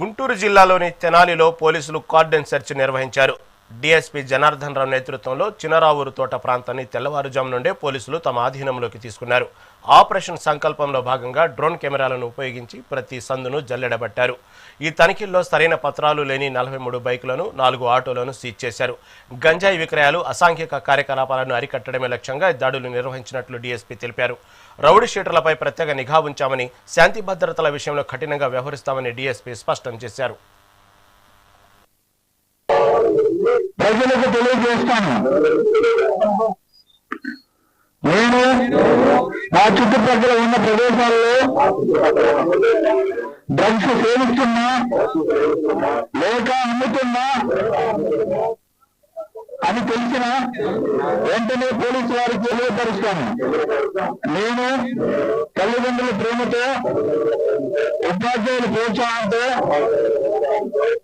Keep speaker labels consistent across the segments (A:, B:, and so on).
A: గుంటూరు జిల్లాలోని తెనాలిలో పోలీసులు కార్డెన్ సెర్చ్ నిర్వహించారు. డీఎస్పీ జనార్దన్ రావు నేతృత్వంలో చినరావూరు తోట ప్రాంతాన్ని తెల్లవారుజాము నుండే పోలీసులు తమ ఆధీనంలోకి తీసుకున్నారు. ఆపరేషన్ సంకల్పంలో భాగంగా డ్రోన్ కెమెరాలను ఉపయోగించి ప్రతి సందును జల్లెడబట్టారు. ఈ తనిఖీల్లో సరైన పత్రాలు లేని నలభై మూడు బైకులను నాలుగు ఆటోలను సీజ్ చేశారు. గంజాయి విక్రయాలు అసాంఘిక కార్యకలాపాలను అరికట్టడమే లక్ష్యంగా ఈ దాడులు నిర్వహించినట్లు డీఎస్పీ తెలిపారు. రౌడీ షీటర్లపై ప్రత్యేక నిఘా ఉంచామని శాంతి భద్రతల విషయంలో కఠినంగా వ్యవహరిస్తామని డీఎస్పీ స్పష్టం చేశారు.
B: ప్రజలకు తెలియజేస్తాను. నేను నా చుట్టుపక్కల ఉన్న ప్రదేశాల్లో డ్రగ్స్ సేవిస్తున్నా లేక అమ్ముతున్నా అని తెలిసిన వెంటనే పోలీసు వారికి తెలియపరుస్తాను. నేను తల్లిదండ్రుల ప్రేమతో ఉపాధ్యాయుల ప్రోత్సాహంతో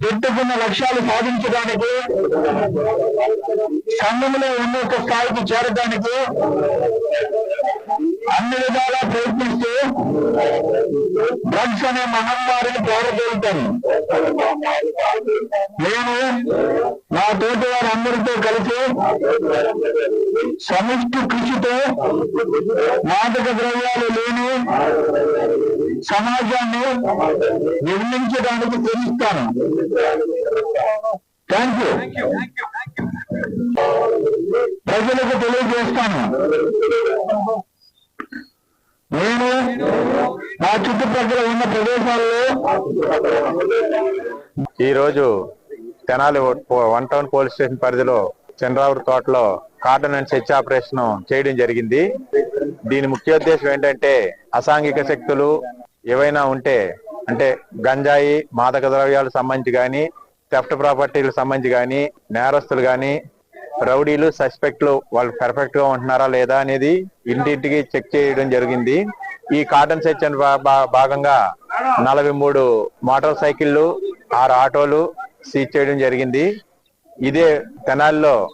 B: పెట్టుకున్న లక్ష్యాలు సాధించడానికి సంఘంలో ఉన్నత స్థాయికి చేరడానికి అన్ని విధాలా ప్రయత్నిస్తూ డ్రగ్స్ అనే మహమ్మారిని పారదోలుతాను నేను నా తోటి వారందరితో కలిసి సమిష్టి కృషితో మాదక ద్రవ్యాలు లేని సమాజాన్ని నిర్మించడానికి శ్రమిస్తాను. థ్యాంక్ యూ ప్రజలకు తెలియజేస్తాను. నేను నా చుట్టుపక్కల ఉన్న ప్రదేశాల్లో
C: ఈరోజు Tenali one town police station పరిధిలో చంద్రావూరు తోటలో కాటన్ అండ్ స్వచ్ఛ ఆపరేషన్ చేయడం జరిగింది. దీని ముఖ్య ఉద్దేశం ఏంటంటే అసాంఘిక శక్తులు ఏవైనా ఉంటే అంటే గంజాయి మాదక ద్రవ్యాలకు సంబంధించి కానీ థెఫ్ట్ ప్రాపర్టీలకు సంబంధించి కానీ నేరస్తులు కానీ రౌడీలు సస్పెక్ట్లు వాళ్ళు పర్ఫెక్ట్గా ఉంటున్నారా లేదా అనేది ఇంటింటికి చెక్ చేయడం జరిగింది. ఈ కాటన్ సెక్షన్ భా- భా- భాగంగా నలభై మూడు మోటార్ సైకిళ్ళు ఆరు ఆటోలు సీజ్ చేయడం జరిగింది. ఇదే తెనాలిలో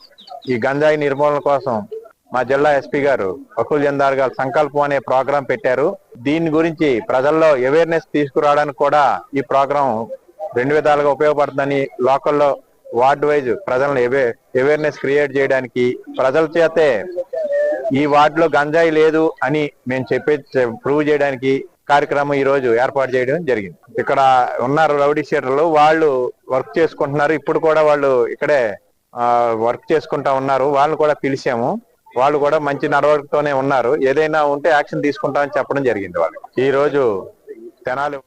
C: ఈ గంజాయి నిర్మూలన కోసం మా జిల్లా ఎస్పీ గారు అకుల్ జందార్ గారు సంకల్పం అనే ప్రోగ్రాం పెట్టారు. దీని గురించి ప్రజల్లో అవేర్నెస్ తీసుకురావడానికి కూడా ఈ ప్రోగ్రాం రెండు విధాలుగా ఉపయోగపడుతుందని లోకల్లో వార్డ్ వైజ్ ప్రజలను అవేర్నెస్ క్రియేట్ చేయడానికి ప్రజల చేతే ఈ వార్డులో గంజాయి లేదు అని మేము చెప్పే ప్రూవ్ చేయడానికి కార్యక్రమం ఈ రోజు ఏర్పాటు చేయడం జరిగింది. ఇక్కడ ఉన్నారు రౌడీ షీటర్లు వాళ్ళు వర్క్ చేసుకుంటున్నారు. ఇప్పుడు కూడా వాళ్ళు ఇక్కడే వర్క్ చేసుకుంటా ఉన్నారు. వాళ్ళని కూడా పిలిచాము. వాళ్ళు కూడా మంచి నడవడికతోనే ఉన్నారు. ఏదైనా ఉంటే యాక్షన్ తీసుకుంటామని చెప్పడం జరిగింది వాళ్ళు ఈ రోజు తెనాలి